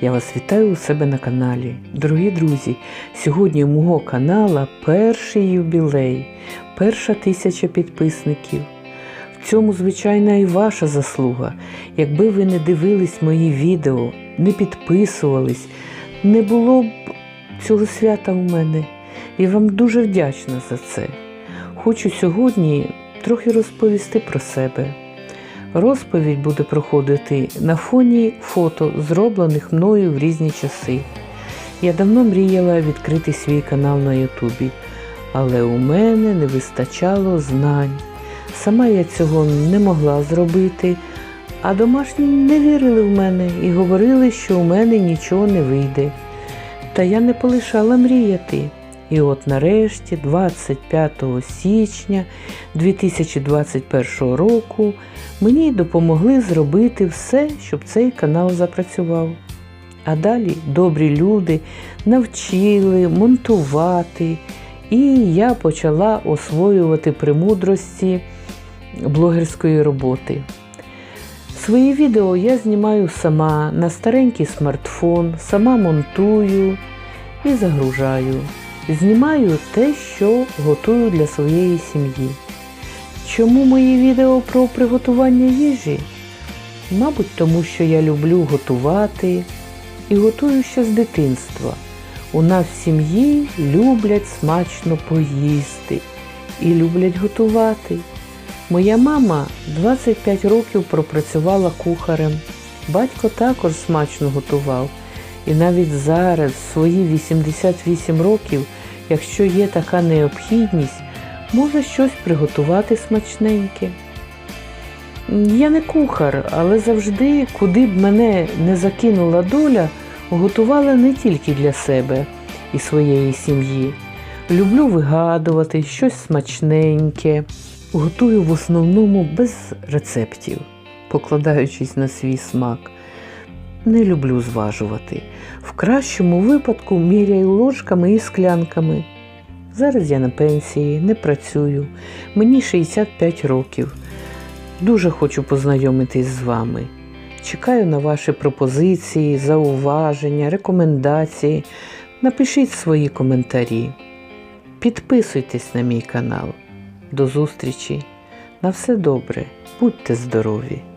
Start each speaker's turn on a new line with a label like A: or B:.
A: Я вас вітаю у себе на каналі. Дорогі друзі, сьогодні у мого канала перший юбілей, перша тисяча підписників. В цьому, звичайно, і ваша заслуга. Якби ви не дивились мої відео, не підписувались, не було б цього свята у мене. Я вам дуже вдячна за це. Хочу сьогодні трохи розповісти про себе. Розповідь буде проходити на фоні фото, зроблених мною в різні часи. Я давно мріяла відкрити свій канал на Ютубі, але у мене не вистачало знань. Сама я цього не могла зробити, а домашні не вірили в мене і говорили, що у мене нічого не вийде. Та я не полишала мріяти. І от нарешті, 25 січня 2021 року, мені допомогли зробити все, щоб цей канал запрацював. А далі добрі люди навчили монтувати, і я почала освоювати премудрості блогерської роботи. Свої відео я знімаю сама на старенький смартфон, сама монтую і загружаю. Знімаю те, що готую для своєї сім'ї. Чому мої відео про приготування їжі? Мабуть, тому що я люблю готувати і готую ще з дитинства. У нас в сім'ї люблять смачно поїсти і люблять готувати. Моя мама 25 років пропрацювала кухарем. Батько також смачно готував. І навіть зараз, свої 88 років, якщо є така необхідність, може щось приготувати смачненьке. Я не кухар, але завжди, куди б мене не закинула доля, готувала не тільки для себе і своєї сім'ї. Люблю вигадувати щось смачненьке. Готую в основному без рецептів, покладаючись на свій смак. Не люблю зважувати. В кращому випадку міряю ложками і склянками. Зараз я на пенсії, не працюю. Мені 65 років. Дуже хочу познайомитись з вами. Чекаю на ваші пропозиції, зауваження, рекомендації. Напишіть свої коментарі. Підписуйтесь на мій канал. До зустрічі. На все добре. Будьте здорові!